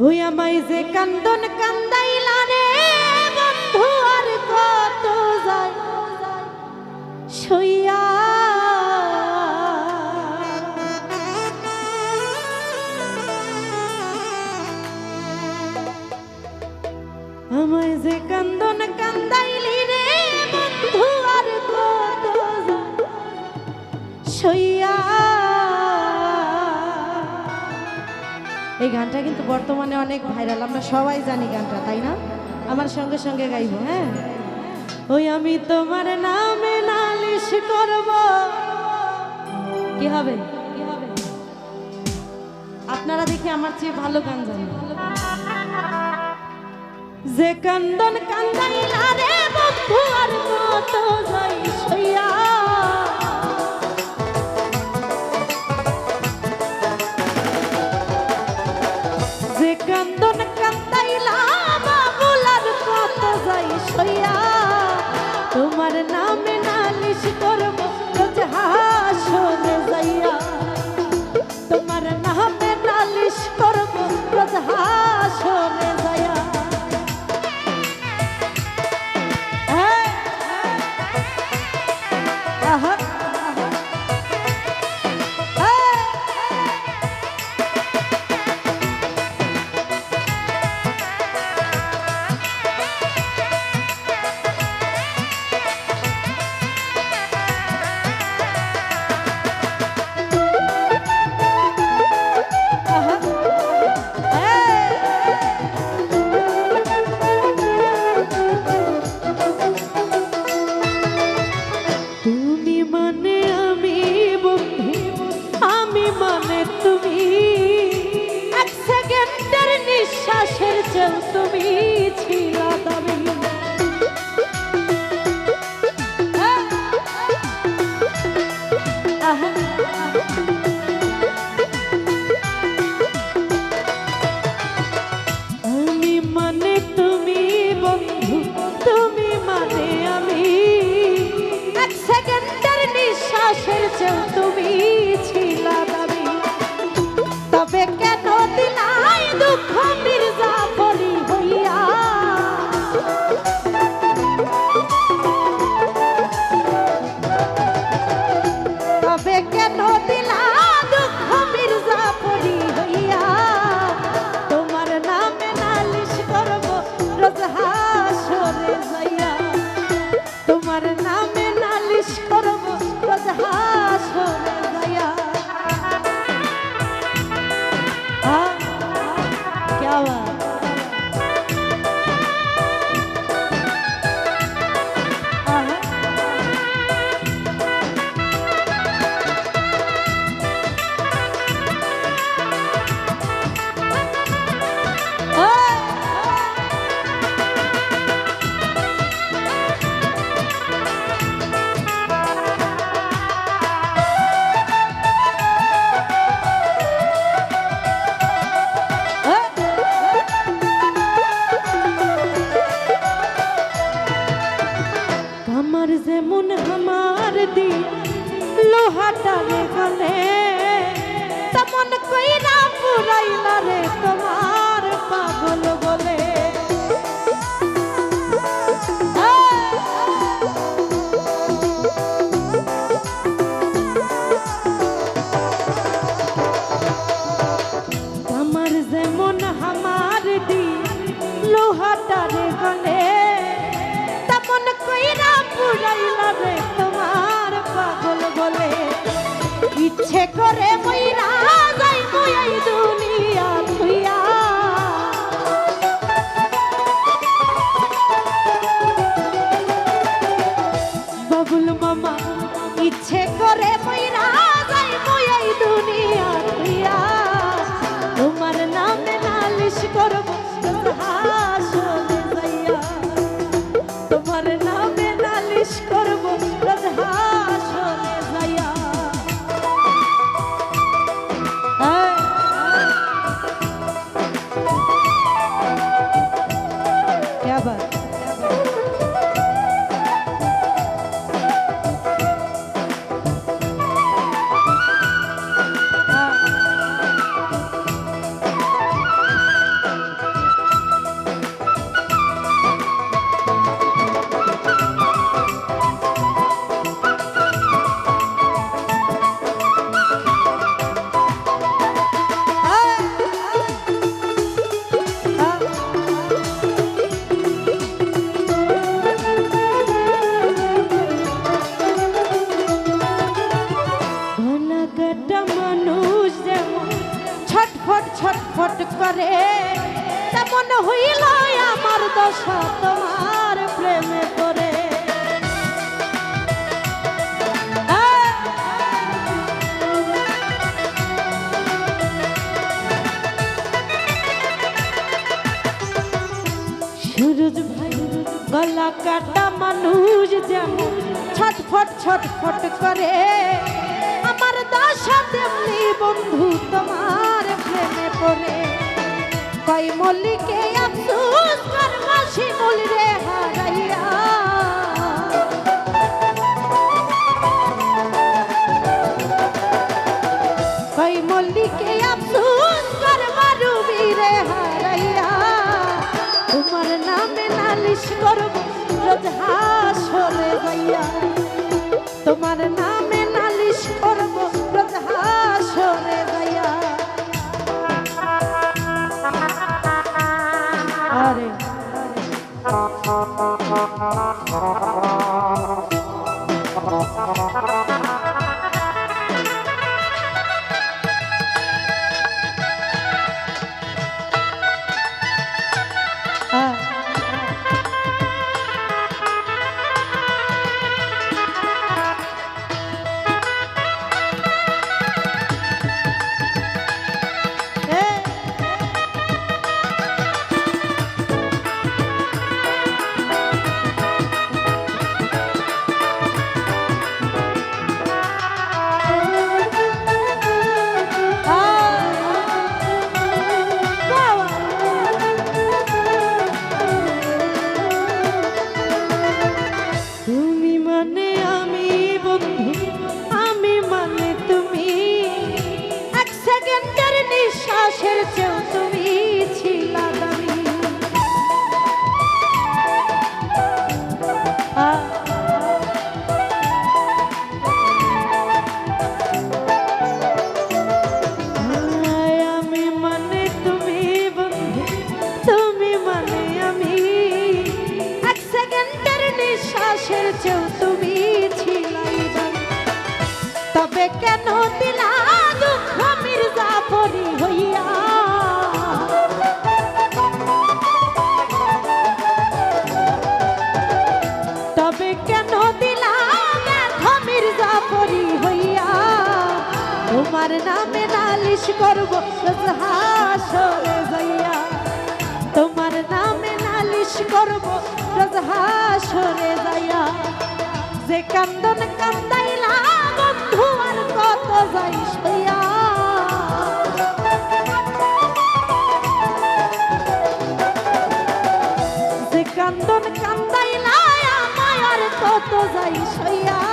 ওই আমায় যে কান্দন কান্দাইলা রে বন্ধু, আর কত যায়? সইয়া আমায় যে কান্দন কান্দাইলি রে বন্ধু, আর কত যায়? সইয়া এই গানটা কিন্তু বর্তমানে অনেক ভাইরাল। আমরা সবাই জানি গানটা, তাই না? আমার সঙ্গে সঙ্গে গাইবো হ্যাঁ? ওই আমি তোমার নামে নালিশ করব। কি হবে? আপনারা দেখি আমার চেয়ে ভালো গান জানেন। যে কান্দন কান্দাইলা রে বন্ধু, আর কত যাই। নামে নালিশ করব তবে কেন দিলাই দুঃখ মির্জা বলি হইয়া? তবে কেন দিলা দুঃখ মির্জা পড়ি হইয়া? তোমার নামে নালিশ করব, রোজ হাসরে যাইয়া। তোমার নামে লোহাটা রে গলে তেমন কইরা পুরাইলা রে তোমার পাগল বলে ইচ্ছে করে মইরা ছটফট ছটফট করে, তেমন হইল আমার দশা তোমার প্রেমে পড়ে। গলা কাটা মানুষ যেমন ছটফট ছটফট করে তেমনি বন্ধু তোমার প্রেমে পড়ে। কই মল্লিকে, আফসোস, কর মাসি রে হারাইয়া? কই মল্লিকে, আফসোস, কর মারুবি রে হারাইয়া? তোমার নামে নালিশ করব, রোজ হাসরে যাইয়া। তোমার নামে Thank you. 就给我 নালিশ করব। হাসরে যাইয়া তোমার নামে নালিশ করব। হাসরে যাইয়া যে কান্দন কান্দাইলা বন্ধু আর কত যাই সইয়া যে কান্দন কান্দাইলা আমায় আর কত যাই সইয়া